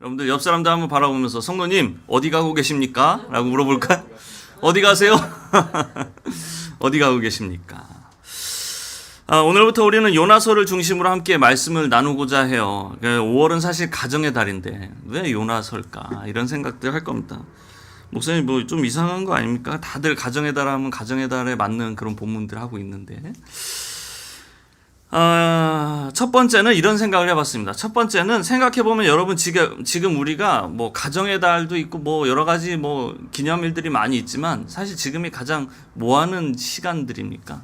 여러분들 옆 사람들 한번 바라보면서 성도님 어디 가고 계십니까? 라고 물어볼까요? 어디 가세요? 어디 가고 계십니까? 아, 오늘부터 우리는 요나서를 중심으로 함께 말씀을 나누고자 해요. 5월은 사실 가정의 달인데 왜 요나서일까? 이런 생각들 할 겁니다. 목사님 뭐 좀 이상한 거 아닙니까? 다들 가정의 달 하면 가정의 달에 맞는 그런 본문들 하고 있는데. 아, 첫 번째는 이런 생각을 해봤습니다. 첫 번째는 생각해보면 여러분 지금, 지금 우리가 뭐 가정의 달도 있고 뭐 여러 가지 뭐 기념일들이 많이 있지만 사실 지금이 가장 뭐 하는 시간들입니까?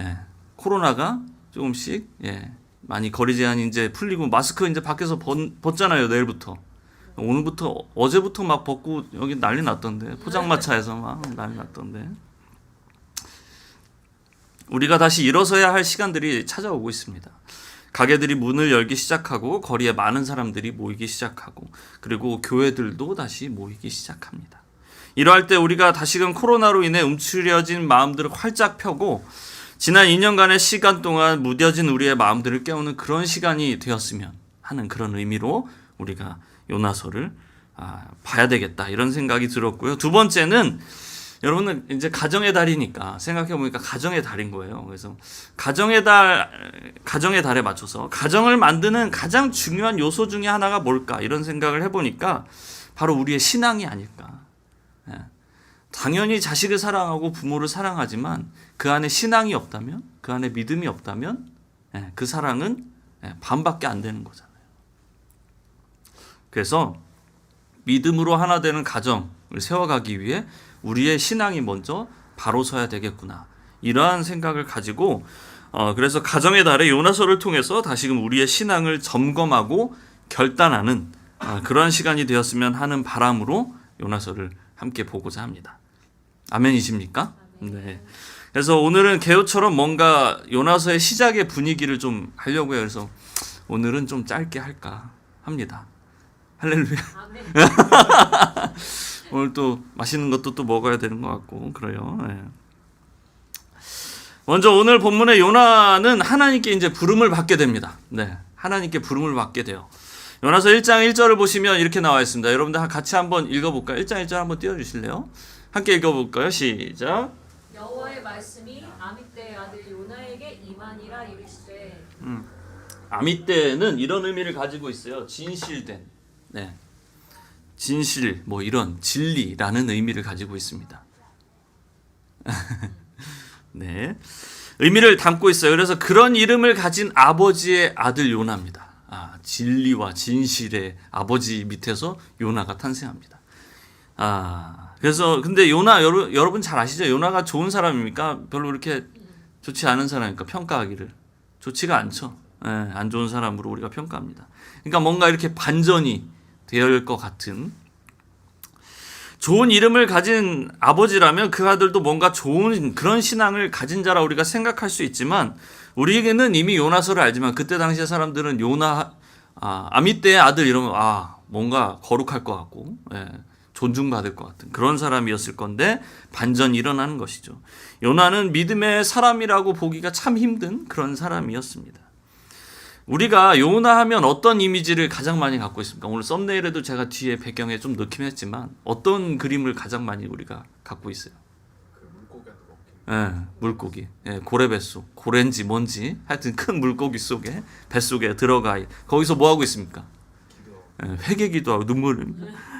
예, 코로나가 조금씩, 예, 많이 거리 제한이 이제 풀리고 마스크 이제 밖에서 벗, 벗잖아요, 내일부터. 오늘부터, 어제부터 막 벗고 여기 난리 났던데. 포장마차에서 막 난리 났던데. 우리가 다시 일어서야 할 시간들이 찾아오고 있습니다. 가게들이 문을 열기 시작하고 거리에 많은 사람들이 모이기 시작하고 그리고 교회들도 다시 모이기 시작합니다. 이러할 때 우리가 다시금 코로나로 인해 움츠려진 마음들을 활짝 펴고 지난 2년간의 시간 동안 무뎌진 우리의 마음들을 깨우는 그런 시간이 되었으면 하는 그런 의미로 우리가 요나서를 아, 봐야 되겠다 이런 생각이 들었고요. 두 번째는 여러분은 이제 가정의 달이니까 생각해 보니까 가정의 달인 거예요. 그래서 가정의 달 가정의 달에 맞춰서 가정을 만드는 가장 중요한 요소 중에 하나가 뭘까 이런 생각을 해 보니까 바로 우리의 신앙이 아닐까. 예. 당연히 자식을 사랑하고 부모를 사랑하지만 그 안에 신앙이 없다면 그 안에 믿음이 없다면 예, 그 사랑은 예, 반밖에 안 되는 거잖아요. 그래서 믿음으로 하나 되는 가정을 세워가기 위해 우리의 신앙이 먼저 바로 서야 되겠구나. 이러한 생각을 가지고 어, 그래서 가정의 달에 요나서를 통해서 다시금 우리의 신앙을 점검하고 결단하는 어, 그러한 시간이 되었으면 하는 바람으로 요나서를 함께 보고자 합니다. 아멘이십니까? 네. 그래서 오늘은 개요처럼 뭔가 요나서의 시작의 분위기를 좀 하려고요. 그래서 오늘은 좀 짧게 할까 합니다. 할렐루야. 오늘 또 맛있는 것도 또 먹어야 되는 것 같고 그래요. 예. 먼저 오늘 본문의 요나는 하나님께 이제 부름을 받게 됩니다. 네, 하나님께 부름을 받게 돼요. 요나서 1장 1절을 보시면 이렇게 나와 있습니다. 여러분들 같이 한번 읽어 볼까요? 1장 1절 한번 띄워 주실래요? 함께 읽어 볼까요? 시작. 여호와의 말씀이 아미떼의 아들 요나에게 임하니라 이르시되 아미떼는 이런 의미를 가지고 있어요. 진실된, 네, 진실, 뭐 이런 진리라는 의미를 가지고 있습니다. 네, 의미를 담고 있어요. 그래서 그런 이름을 가진 아버지의 아들 요나입니다. 아, 진리와 진실의 아버지 밑에서 요나가 탄생합니다. 아, 그래서 근데 요나 여러, 여러분 잘 아시죠? 요나가 좋은 사람입니까? 별로 그렇게 좋지 않은 사람입니까? 평가하기를 좋지가 않죠. 예, 안 좋은 사람으로 우리가 평가합니다. 그러니까 뭔가 이렇게 반전이 되어야 것 같은 좋은 이름을 가진 아버지라면 그 아들도 뭔가 좋은 그런 신앙을 가진 자라 우리가 생각할 수 있지만 우리에게는 이미 요나서를 알지만 그때 당시의 사람들은 요나 아, 아미떼의 아들 이러면 아 뭔가 거룩할 것 같고 예, 존중받을 것 같은 그런 사람이었을 건데 반전이 일어나는 것이죠. 요나는 믿음의 사람이라고 보기가 참 힘든 그런 사람이었습니다. 우리가 요나 하면 어떤 이미지를 가장 많이 갖고 있습니까? 오늘 썸네일에도 제가 뒤에 배경에 좀 넣긴 했지만 어떤 그림을 가장 많이 우리가 갖고 있어요? 예, 물고기. 예, 고래 뱃속. 고래인지 뭔지 하여튼 큰 물고기 속에 뱃속에 들어가 거기서 뭐 하고 있습니까? 예, 회개 기도 하고 눈물.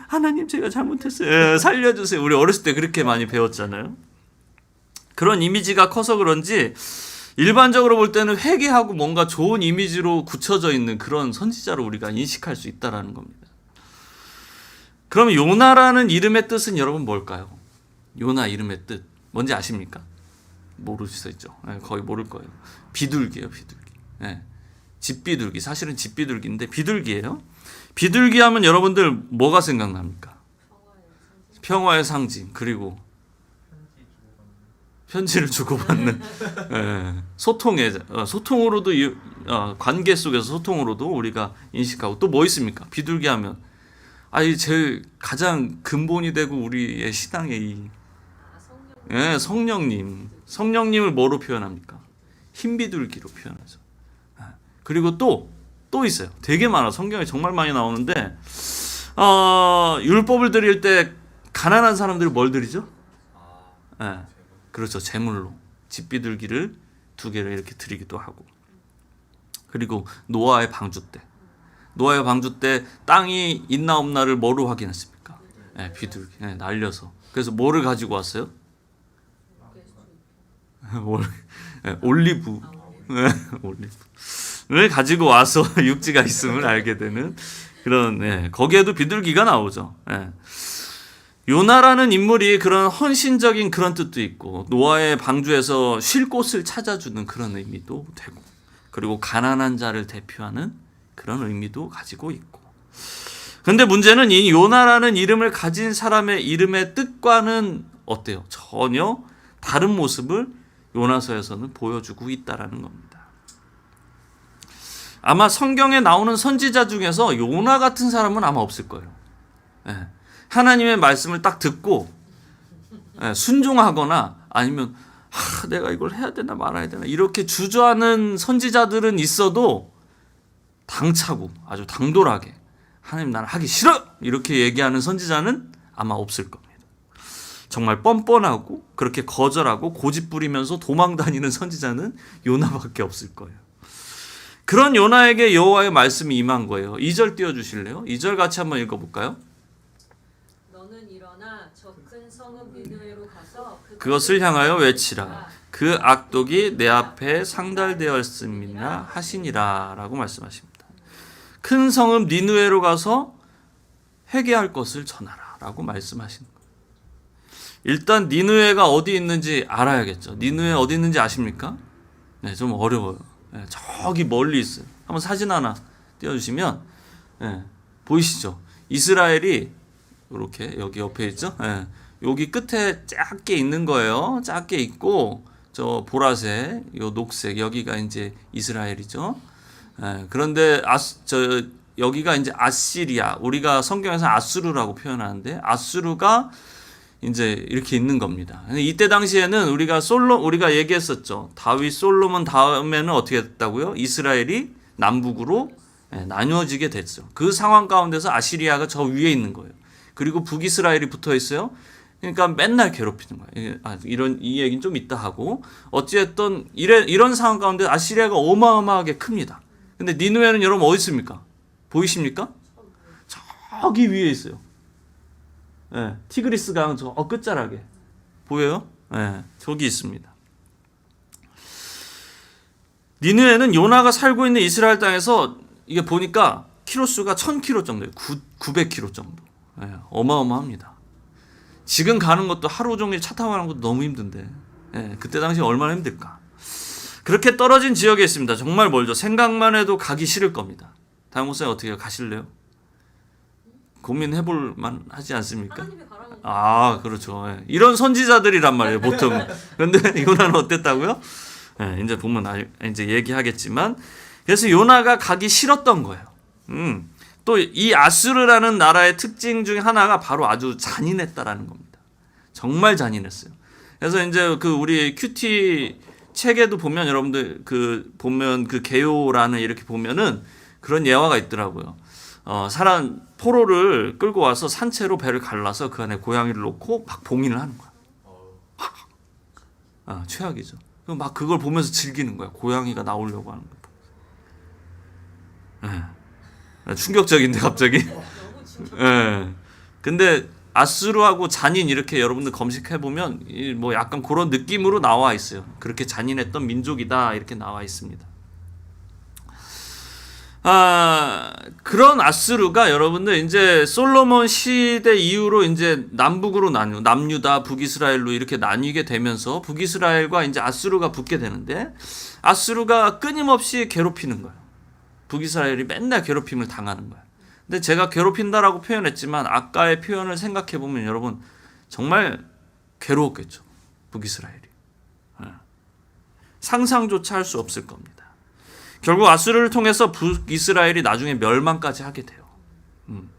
하나님 제가 잘못했어요. 예, 살려주세요. 우리 어렸을 때 그렇게 많이 배웠잖아요. 그런 이미지가 커서 그런지 일반적으로 볼 때는 회개하고 뭔가 좋은 이미지로 굳혀져 있는 그런 선지자로 우리가 인식할 수 있다라는 겁니다. 그럼 요나라는 이름의 뜻은 여러분 뭘까요? 요나 이름의 뜻 뭔지 아십니까? 모르시죠? 네, 거의 모를 거예요. 비둘기예요, 비둘기. 네. 집비둘기 사실은 집비둘기인데 비둘기예요. 비둘기 하면 여러분들 뭐가 생각납니까? 평화의 상징 그리고 편지를 주고받는 예, 소통의 어, 소통으로도 이- 어, 관계 속에서 소통으로도 우리가 인식하고 또 뭐 있습니까? 비둘기 하면 아이 제일 가장 근본이 되고 우리의 신앙의 이 예, 성령님 성령님을 뭐로 표현합니까? 흰 비둘기로 표현하죠. 아, 그리고 또또 있어요. 되게 많아. 성경에 정말 많이 나오는데 어, 율법을 드릴 때 가난한 사람들이 뭘 드리죠? 예. 그렇죠. 제물로 집비둘기를 두 개를 이렇게 드리기도 하고. 그리고 노아의 방주 때. 노아의 방주 때 땅이 있나 없나를 뭐로 확인했습니까? 예, 비둘기. 예, 날려서. 그래서 뭐를 가지고 왔어요? 올- 예, 올리브. 예, 올리브를 가지고 와서 육지가 있음을 알게 되는 그런 예, 거기에도 비둘기가 나오죠. 예. 요나라는 인물이 그런 헌신적인 그런 뜻도 있고 노아의 방주에서 쉴 곳을 찾아주는 그런 의미도 되고 그리고 가난한 자를 대표하는 그런 의미도 가지고 있고 근데 문제는 이 요나라는 이름을 가진 사람의 이름의 뜻과는 어때요? 전혀 다른 모습을 요나서에서는 보여주고 있다라는 겁니다. 아마 성경에 나오는 선지자 중에서 요나 같은 사람은 아마 없을 거예요. 예. 하나님의 말씀을 딱 듣고 예, 순종하거나 아니면 하, 내가 이걸 해야 되나 말아야 되나 이렇게 주저하는 선지자들은 있어도 당차고 아주 당돌하게 하나님 나는 하기 싫어 이렇게 얘기하는 선지자는 아마 없을 겁니다. 정말 뻔뻔하고 그렇게 거절하고 고집 부리면서 도망 다니는 선지자는 요나밖에 없을 거예요. 그런 요나에게 여호와의 말씀이 임한 거예요. 2절 띄워 주실래요? 2절 같이 한번 읽어 볼까요? 너는 일어나 저 큰 성읍 니느웨로 가서 그 그것을 향하여 외치라. 그 악독이 내 앞에 상달되었음이나 하시니라라고 말씀하십니다. 큰 성읍 니누에로 가서 회개할 것을 전하라라고 말씀하시는 거예요. 일단 니누에가 어디 있는지 알아야겠죠. 니누에 어디 있는지 아십니까? 네, 좀 어려워요. 네, 저기 멀리 있어요. 한번 사진 하나 띄워주시면 네, 보이시죠? 이스라엘이 이렇게 여기 옆에 있죠? 예. 여기 끝에 작게 있는 거예요. 작게 있고 저 보라색, 요 녹색 여기가 이제 이스라엘이죠. 예. 그런데 아스 저 여기가 이제 아시리아. 우리가 성경에서 아수르라고 표현하는데 아수르가 이제 이렇게 있는 겁니다. 이때 당시에는 우리가 솔로 우리가 얘기했었죠. 다윗 솔로몬 다음에는 어떻게 됐다고요? 이스라엘이 남북으로 예, 나누어지게 됐죠. 그 상황 가운데서 아시리아가 저 위에 있는 거예요. 그리고 북이스라엘이 붙어 있어요. 그러니까 맨날 괴롭히는. 이게, 아, 이런 이 얘기는 좀 이따 하고 어찌됐든 이래, 이런 상황 가운데 아시리아가 어마어마하게 큽니다. 근데 니누에는 여러분 어디 있습니까? 보이십니까? 저기 위에 있어요. 예, 티그리스 강 저 끝자락에 보여요? 예, 저기 있습니다. 니누에는 요나가 살고 있는 이스라엘 땅에서 이게 보니까 키로수가 1000km 정도예요. 900km 정도. 예, 어마어마합니다. 지금 가는 것도 하루 종일 차 타고 가는 것도 너무 힘든데 예, 그때 당시 얼마나 힘들까. 그렇게 떨어진 지역에 있습니다. 정말 멀죠. 생각만 해도 가기 싫을 겁니다. 다음 목사님 어떻게 가실래요? 고민해볼 만 하지 않습니까? 하나님이 가라는 거아 그렇죠. 예. 이런 선지자들이란 말이에요 보통. 그런데 요나는 어땠다고요? 예, 이제 보면 알, 이제 얘기하겠지만 그래서 요나가 가기 싫었던 거예요. 음. 또 이 아수르라는 나라의 특징 중에 하나가 바로 아주 잔인했다라는 겁니다. 정말 잔인했어요. 그래서 이제 그 우리 큐티 책에도 보면 여러분들 그 보면 그 개요라는 이렇게 보면은 그런 예화가 있더라고요. 어, 사람 포로를 끌고 와서 산채로 배를 갈라서 그 안에 고양이를 놓고 막 봉인을 하는 거야. 아, 최악이죠. 그럼 막 그걸 보면서 즐기는 거야. 고양이가 나오려고 하는 거. 예. 충격적인데 갑자기. 진짜 예. 근데 아수르하고 잔인 이렇게 여러분들 검색해 보면 뭐 약간 그런 느낌으로 나와 있어요. 그렇게 잔인했던 민족이다 이렇게 나와 있습니다. 아 그런 아수르가 여러분들 이제 솔로몬 시대 이후로 이제 남북으로 나뉘 남유다 북이스라엘로 이렇게 나뉘게 되면서 북이스라엘과 이제 아수르가 붙게 되는데 아수르가 끊임없이 괴롭히는 거예요. 북이스라엘이 맨날 괴롭힘을 당하는 거예요. 근데 제가 괴롭힌다라고 표현했지만 아까의 표현을 생각해 보면 여러분 정말 괴로웠겠죠. 북이스라엘이. 예. 상상조차 할 수 없을 겁니다. 결국 아수르를 통해서 북이스라엘이 나중에 멸망까지 하게 돼요. 음.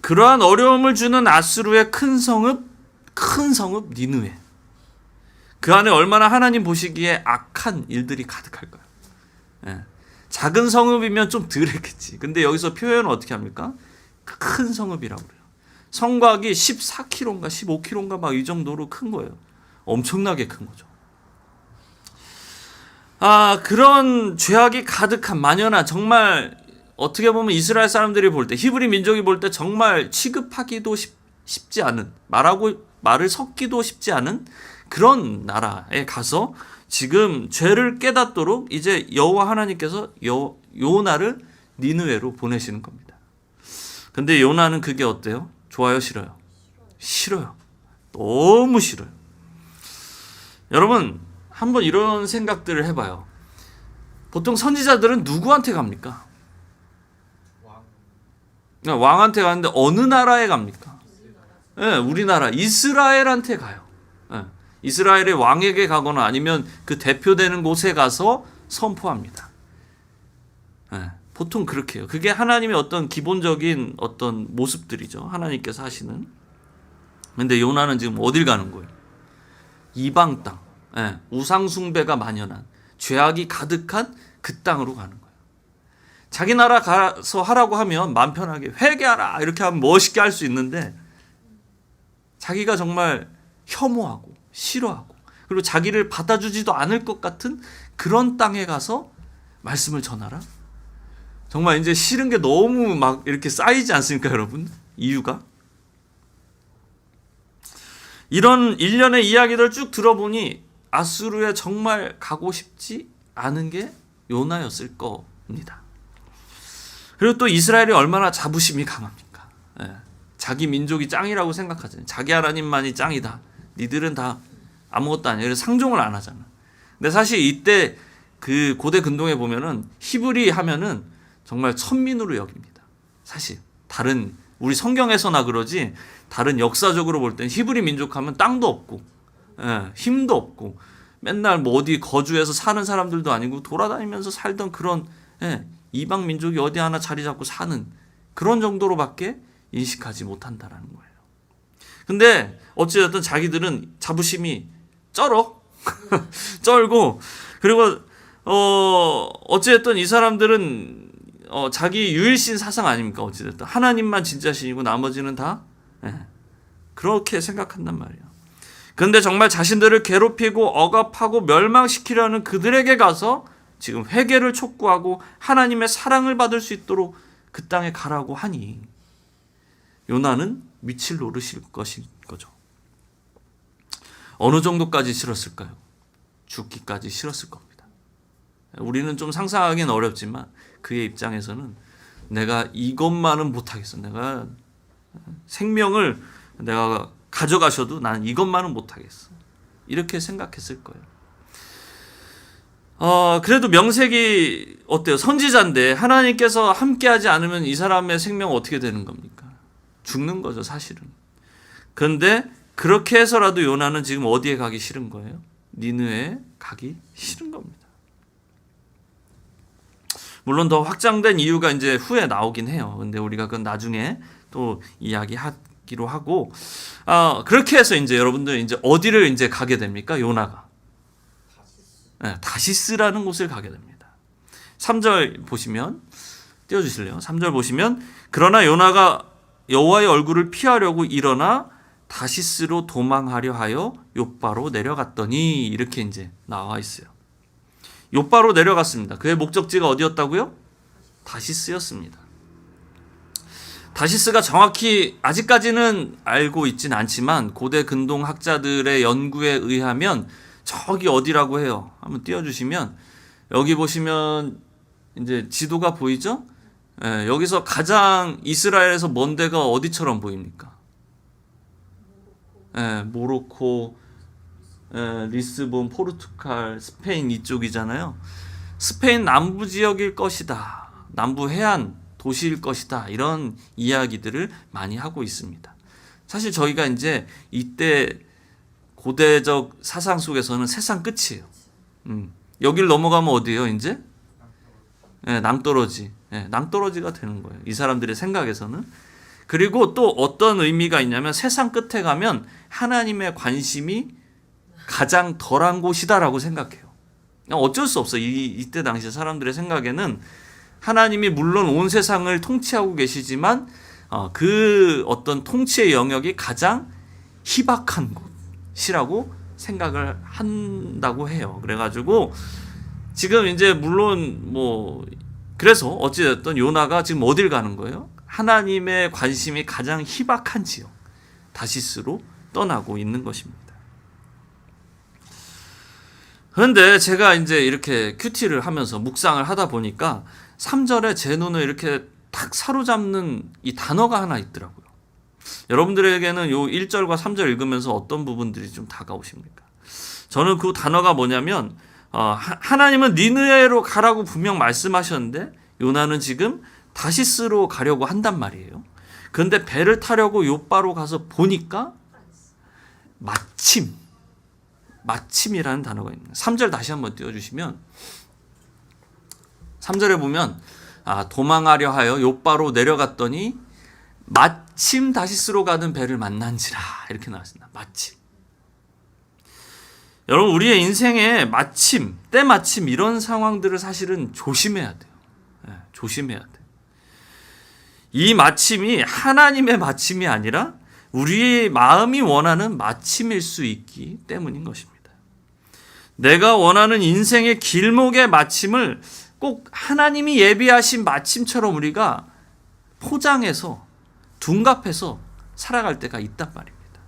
그러한 어려움을 주는 아수르의 큰 성읍, 큰 성읍 니느웨. 그 안에 얼마나 하나님 보시기에 악한 일들이 가득할 거예요. 예. 작은 성읍이면 좀 덜했겠지. 근데 여기서 표현을 어떻게 합니까? 큰 성읍이라고 그래요. 성곽이 14km인가 15km인가 막 이 정도로 큰 거예요. 엄청나게 큰 거죠. 아, 그런 죄악이 가득한 만연한 정말 어떻게 보면 이스라엘 사람들이 볼 때 히브리 민족이 볼 때 정말 취급하기도 쉽, 쉽지 않은 말하고 말을 섞기도 쉽지 않은 그런 나라에 가서 지금 죄를 깨닫도록 이제 여호와 하나님께서 여, 요나를 니느웨로 보내시는 겁니다. 근데 요나는 그게 어때요? 좋아요, 싫어요? 싫어요. 너무 싫어요. 여러분, 한번 이런 생각들을 해 봐요. 보통 선지자들은 누구한테 갑니까? 왕 왕한테 가는데 어느 나라에 갑니까? 예, 우리나라 이스라엘한테 가요. 예, 이스라엘의 왕에게 가거나 아니면 그 대표되는 곳에 가서 선포합니다. 예, 보통 그렇게 해요. 그게 하나님의 어떤 기본적인 어떤 모습들이죠. 하나님께서 하시는. 근데 요나는 지금 어딜 가는 거예요? 이방 땅, 예, 우상 숭배가 만연한 죄악이 가득한 그 땅으로 가는 거예요. 자기 나라 가서 하라고 하면 마음 편하게 회개하라 이렇게 하면 멋있게 할 수 있는데 자기가 정말 혐오하고 싫어하고 그리고 자기를 받아주지도 않을 것 같은 그런 땅에 가서 말씀을 전하라. 정말 이제 싫은 게 너무 막 이렇게 쌓이지 않습니까, 여러분? 이유가 이런 일련의 이야기들을 쭉 들어보니 아수르에 정말 가고 싶지 않은 게 요나였을 겁니다. 그리고 또 이스라엘이 얼마나 자부심이 강합니까? 예. 자기 민족이 짱이라고 생각하잖아요. 자기 하나님만이 짱이다. 니들은 다 아무것도 아니야. 그래서 상종을 안 하잖아. 근데 사실 이때 그 고대 근동에 보면은 히브리 하면은 정말 천민으로 여깁니다. 사실 다른 우리 성경에서나 그러지 다른 역사적으로 볼 땐 히브리 민족 하면 땅도 없고 예, 힘도 없고 맨날 뭐 어디 거주해서 사는 사람들도 아니고 돌아다니면서 살던 그런 예, 이방 민족이 어디 하나 자리 잡고 사는 그런 정도로밖에 인식하지 못한다라는 거예요. 근데 어찌됐든 자기들은 자부심이 쩔어. 쩔고. 그리고 어 어찌됐든 이 사람들은 어 자기 유일신 사상 아닙니까? 어찌됐든. 하나님만 진짜 신이고 나머지는 다 예, 그렇게 생각한단 말이에요. 근데 정말 자신들을 괴롭히고 억압하고 멸망시키려는 그들에게 가서 지금 회개를 촉구하고 하나님의 사랑을 받을 수 있도록 그 땅에 가라고 하니 요나는 미칠 노릇일 것인 거죠. 어느 정도까지 싫었을까요? 죽기까지 싫었을 겁니다. 우리는 좀 상상하기는 어렵지만 그의 입장에서는 내가 이것만은 못하겠어. 내가 생명을 내가 가져가셔도 나는 이것만은 못하겠어. 이렇게 생각했을 거예요. 어, 그래도 명색이 어때요? 선지자인데 하나님께서 함께하지 않으면 이 사람의 생명은 어떻게 되는 겁니까? 죽는 거죠, 사실은. 그런데 그렇게 해서라도 요나는 지금 어디에 가기 싫은 거예요? 니느에 가기 싫은 겁니다. 물론 더 확장된 이유가 이제 후에 나오긴 해요. 근데 우리가 그건 나중에 또 이야기하기로 하고, 아 그렇게 해서 이제 여러분들 이제 어디를 이제 가게 됩니까? 요나가 네, 다시스라는 곳을 가게 됩니다. 3절 보시면 띄워 주실래요? 3절 보시면 그러나 요나가 여호와의 얼굴을 피하려고 일어나 다시스로 도망하려 하여 요바로 내려갔더니 이렇게 이제 나와 있어요. 요바로 내려갔습니다. 그의 목적지가 어디였다고요? 다시스였습니다. 다시스가 정확히 아직까지는 알고 있진 않지만 고대 근동 학자들의 연구에 의하면 저기 어디라고 해요. 한번 띄워주시면 여기 보시면 이제 지도가 보이죠? 예, 여기서 가장 이스라엘에서 먼 데가 어디처럼 보입니까? 예, 모로코, 예, 리스본, 포르투갈, 스페인 이쪽이잖아요. 스페인 남부 지역일 것이다. 남부 해안 도시일 것이다. 이런 이야기들을 많이 하고 있습니다. 사실 저희가 이제 이때 고대적 사상 속에서는 세상 끝이에요. 음. 여길 넘어가면 어디예요, 이제? 예, 낭떠러지. 예, 낭떠러지가 되는 거예요. 이 사람들의 생각에서는. 그리고 또 어떤 의미가 있냐면 세상 끝에 가면 하나님의 관심이 가장 덜한 곳이다라고 생각해요. 어쩔 수 없어. 이 이때 당시 사람들의 생각에는 하나님이 물론 온 세상을 통치하고 계시지만 어, 그 어떤 통치의 영역이 가장 희박한 곳이라고 생각을 한다고 해요. 그래가지고 지금 이제 물론 뭐 그래서 어찌됐든 요나가 지금 어딜 가는 거예요? 하나님의 관심이 가장 희박한 지역 다시스로 떠나고 있는 것입니다. 그런데 제가 이제 이렇게 큐티를 하면서 묵상을 하다 보니까 3절에 제 눈을 이렇게 탁 사로잡는 이 단어가 하나 있더라고요. 여러분들에게는 요 1절과 3절 읽으면서 어떤 부분들이 좀 다가오십니까? 저는 그 단어가 뭐냐면 어, 하- 하나님은 니느웨로 가라고 분명 말씀하셨는데 요나는 지금 다시스로 가려고 한단 말이에요. 그런데 배를 타려고 요바로 가서 보니까 마침 마침이라는 단어가 있는 3절 다시 한번 띄워 주시면 3절에 보면 아, 도망하려 하여 요바로 내려갔더니 마침 다시스로 가는 배를 만난지라 이렇게 나왔습니다. 마침. 여러분 우리의 인생에 마침, 때마침 이런 상황들을 사실은 조심해야 돼요. 예, 조심해야 돼. 이 마침이 하나님의 마침이 아니라 우리의 마음이 원하는 마침일 수 있기 때문인 것입니다. 내가 원하는 인생의 길목의 마침을 꼭 하나님이 예비하신 마침처럼 우리가 포장해서 둔갑해서 살아갈 때가 있단 말입니다.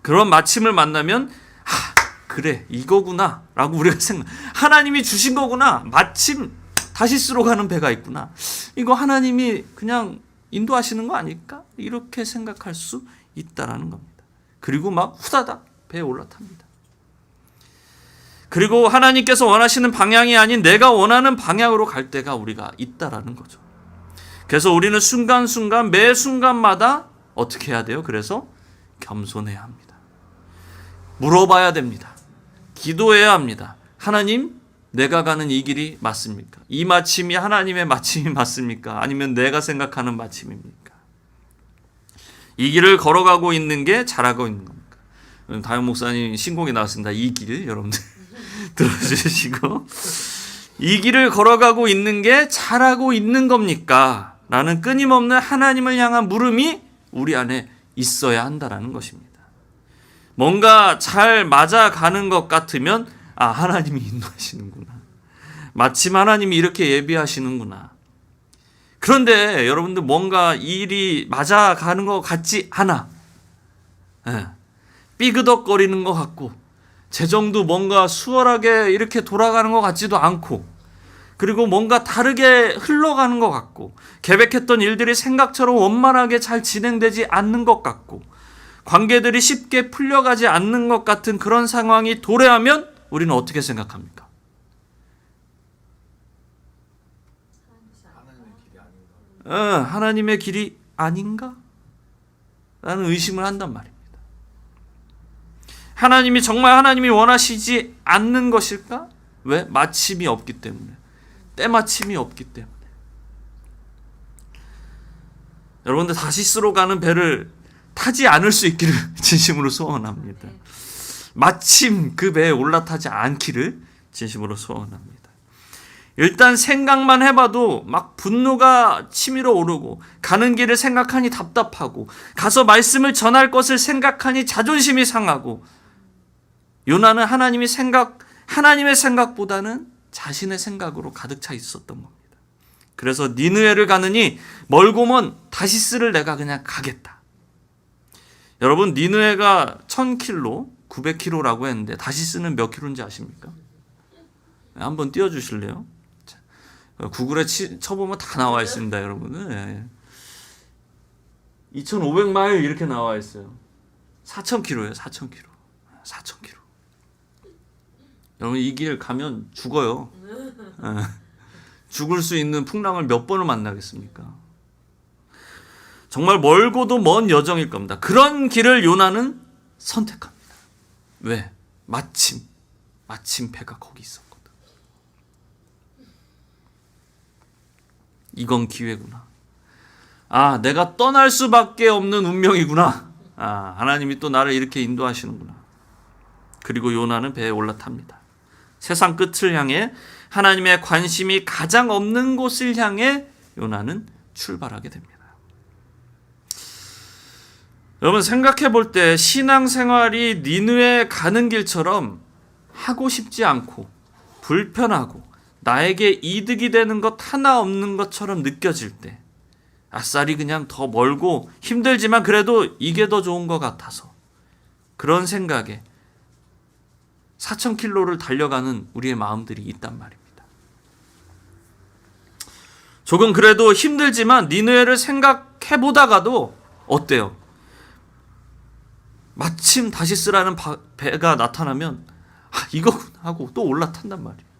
그런 마침을 만나면 아, 그래 이거구나. 라고 우리가 생각 하나님이 주신 거구나. 마침 다시스로 가는 배가 있구나. 이거 하나님이 그냥 인도하시는 거 아닐까? 이렇게 생각할 수 있다라는 겁니다. 그리고 막 후다닥 배에 올라탑니다. 그리고 하나님께서 원하시는 방향이 아닌 내가 원하는 방향으로 갈 때가 우리가 있다라는 거죠. 그래서 우리는 순간순간 매 순간마다 어떻게 해야 돼요? 그래서 겸손해야 합니다. 물어봐야 됩니다 기도해야 합니다. 하나님, 내가 가는 이 길이 맞습니까? 이 마침이 하나님의 마침이 맞습니까? 아니면 내가 생각하는 마침입니까? 이 길을 걸어가고 있는 게 잘하고 있는 겁니까? 다영 목사님 신곡이 나왔습니다. 이 길, 여러분들 들어주시고. 이 길을 걸어가고 있는 게 잘하고 있는 겁니까? 라는 끊임없는 하나님을 향한 물음이 우리 안에 있어야 한다라는 것입니다. 뭔가 잘 맞아가는 것 같으면 아 하나님이 인도하시는구나. 마침 하나님이 이렇게 예비하시는구나. 그런데 여러분들 뭔가 일이 맞아가는 것 같지 않아. 예. 삐그덕거리는 것 같고 재정도 뭔가 수월하게 이렇게 돌아가는 것 같지도 않고 그리고 뭔가 다르게 흘러가는 것 같고 계획했던 일들이 생각처럼 원만하게 잘 진행되지 않는 것 같고 관계들이 쉽게 풀려가지 않는 것 같은 그런 상황이 도래하면 우리는 어떻게 생각합니까? 어, 하나님의 길이 아닌가? 라는 의심을 한단 말입니다. 하나님이 정말 하나님이 원하시지 않는 것일까? 왜? 마침이 없기 때문에. 때마침이 없기 때문에. 여러분들 다시스로 가는 배를 타지 않을 수 있기를 진심으로 소원합니다. 마침 그 배에 올라타지 않기를 진심으로 소원합니다. 일단 생각만 해봐도 막 분노가 치밀어 오르고 가는 길을 생각하니 답답하고 가서 말씀을 전할 것을 생각하니 자존심이 상하고 요나는 하나님이 생각 하나님의 생각보다는 자신의 생각으로 가득 차 있었던 겁니다. 그래서 니느웨를 가느니 멀고 먼 다시스를 내가 그냥 가겠다. 여러분 니느웨가 1000킬로, 900킬로라고 했는데 다시스는 몇 킬로인지 아십니까? 네, 한번 띄워 주실래요? 구글에 치, 쳐보면 다 나와 있습니다, 여러분. 예. 2,500마일 이렇게 나와 있어요. 4,000km예요, 4,000km. 4,000km. 여러분 이 길 가면 죽어요. 예. 죽을 수 있는 풍랑을 몇 번을 만나겠습니까? 정말 멀고도 먼 여정일 겁니다. 그런 길을 요나는 선택합니다. 왜? 마침, 마침 배가 거기 있었거든. 이건 기회구나. 아, 내가 떠날 수밖에 없는 운명이구나. 아, 하나님이 또 나를 이렇게 인도하시는구나. 그리고 요나는 배에 올라탑니다. 세상 끝을 향해 하나님의 관심이 가장 없는 곳을 향해 요나는 출발하게 됩니다. 여러분 생각해 볼 때 신앙생활이 니느에 가는 길처럼 하고 싶지 않고 불편하고 나에게 이득이 되는 것 하나 없는 것처럼 느껴질 때 아싸리 그냥 더 멀고 힘들지만 그래도 이게 더 좋은 것 같아서 그런 생각에 4천 킬로를 달려가는 우리의 마음들이 있단 말입니다. 조금 그래도 힘들지만 니느웨를 생각해 보다가도 어때요? 마침 다시 쓰라는 바- 배가 나타나면 아, 이거구나 하고 또 올라탄단 말이에요.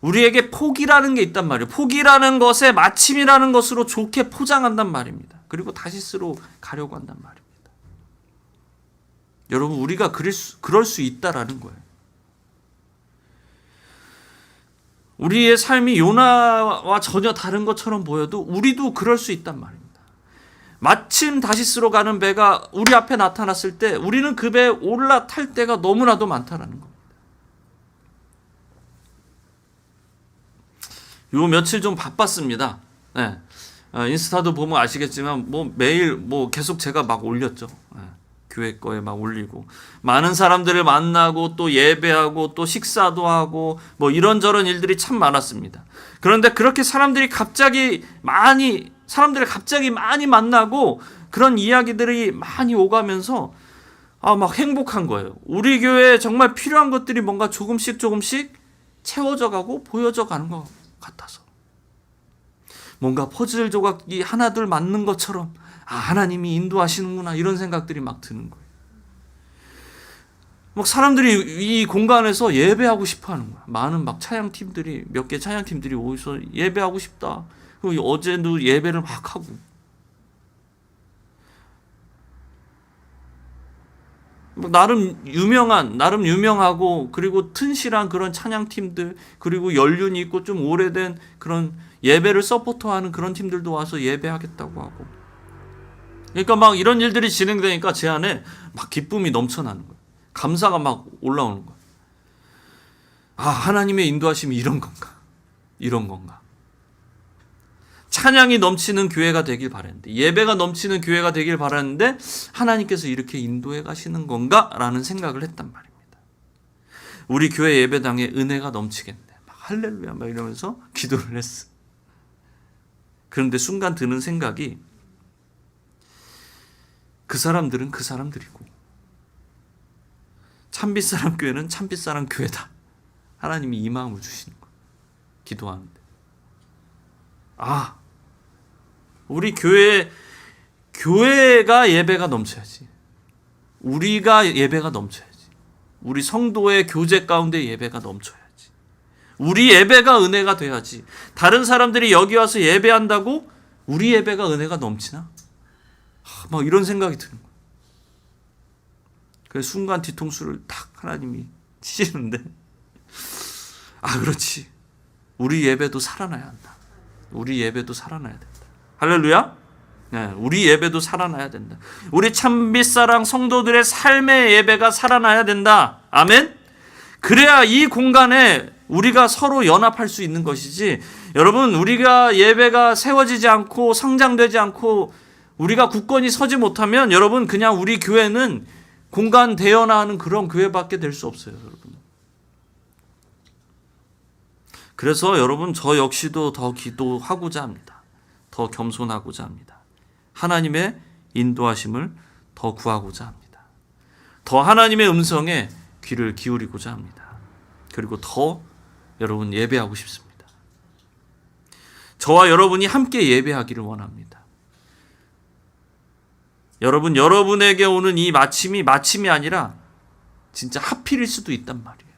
우리에게 포기라는 게 있단 말이에요. 포기라는 것에 마침이라는 것으로 좋게 포장한단 말입니다. 그리고 다시스로 가려고 한단 말입니다. 여러분 우리가 그럴 수, 그럴 수 있다라는 거예요. 우리의 삶이 요나와 전혀 다른 것처럼 보여도 우리도 그럴 수 있단 말입니다. 마침 다시스로 가는 배가 우리 앞에 나타났을 때 우리는 그 배에 올라탈 때가 너무나도 많다라는 겁니다. 요 며칠 좀 바빴습니다. 네. 어, 인스타도 보면 아시겠지만 뭐 매일 뭐 계속 제가 막 올렸죠. 네. 교회 거에 막 올리고 많은 사람들을 만나고 또 예배하고 또 식사도 하고 뭐 이런저런 일들이 참 많았습니다. 그런데 그렇게 사람들이 갑자기 많이 사람들을 갑자기 많이 만나고 그런 이야기들이 많이 오가면서 아 막 행복한 거예요. 우리 교회에 정말 필요한 것들이 뭔가 조금씩 조금씩 채워져 가고 보여져 가는 것 같아서 뭔가 퍼즐 조각이 하나둘 맞는 것처럼 아 하나님이 인도하시는구나 이런 생각들이 막 드는 거예요. 막 사람들이 이 공간에서 예배하고 싶어 하는 거야. 많은 막 찬양 팀들이 몇개 찬양 팀들이 오셔서 예배하고 싶다. 그리고 어제도 예배를 막 하고. 뭐 나름 유명한 나름 유명하고 그리고 튼실한 그런 찬양 팀들 그리고 연륜이 있고 좀 오래된 그런 예배를 서포터하는 그런 팀들도 와서 예배하겠다고 하고. 그러니까 막 이런 일들이 진행되니까 제 안에 막 기쁨이 넘쳐나는 거예요 감사가 막 올라오는 거예요 아 하나님의 인도하심이 이런 건가? 이런 건가 찬양이 넘치는 교회가 되길 바랬는데 예배가 넘치는 교회가 되길 바랐는데 하나님께서 이렇게 인도해 가시는 건가라는 생각을 했단 말입니다. 우리 교회 예배당에 은혜가 넘치겠네. 막 할렐루야 막 이러면서 기도를 했어. 그런데 순간 드는 생각이 그 사람들은 그 사람들이고 참빛사람 교회는 참빛사람 교회다. 하나님이 이 마음을 주시는 거예요. 기도하는데. 아, 우리 교회 교회가 예배가 넘쳐야지. 우리가 예배가 넘쳐야지. 우리 성도의 교제 가운데 예배가 넘쳐야지. 우리 예배가 은혜가 돼야지. 다른 사람들이 여기 와서 예배한다고 우리 예배가 은혜가 넘치나? 하, 막 이런 생각이 드는 거야. 그 순간 뒤통수를 탁 하나님이 치시는데 아 그렇지. 우리 예배도 살아나야 한다. 우리 예배도 살아나야 된다. 할렐루야. 네, 우리 예배도 살아나야 된다. 우리 참빛사랑 성도들의 삶의 예배가 살아나야 된다. 아멘. 그래야 이 공간에 우리가 서로 연합할 수 있는 것이지. 여러분, 우리가 예배가 세워지지 않고 성장되지 않고 우리가 굳건히 서지 못하면 여러분 그냥 우리 교회는 공간 대연하는 그런 교회밖에 될 수 없어요, 여러분. 그래서 여러분 저 역시도 더 기도하고자 합니다. 더 겸손하고자 합니다. 하나님의 인도하심을 더 구하고자 합니다. 더 하나님의 음성에 귀를 기울이고자 합니다. 그리고 더 여러분 예배하고 싶습니다. 저와 여러분이 함께 예배하기를 원합니다. 여러분, 여러분에게 오는 이 마침이 마침이 아니라 진짜 하필일 수도 있단 말이에요.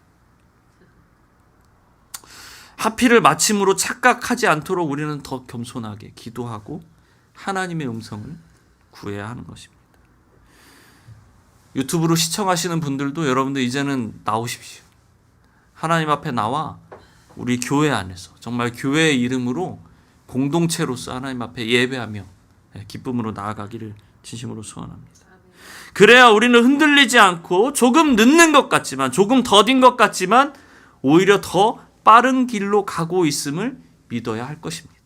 하필을 마침으로 착각하지 않도록 우리는 더 겸손하게 기도하고 하나님의 음성을 구해야 하는 것입니다. 유튜브로 시청하시는 분들도 여러분들 이제는 나오십시오. 하나님 앞에 나와 우리 교회 안에서 정말 교회의 이름으로 공동체로서 하나님 앞에 예배하며 기쁨으로 나아가기를 진심으로 소원합니다. 그래야 우리는 흔들리지 않고 조금 늦는 것 같지만 조금 더딘 것 같지만 오히려 더 빠른 길로 가고 있음을 믿어야 할 것입니다.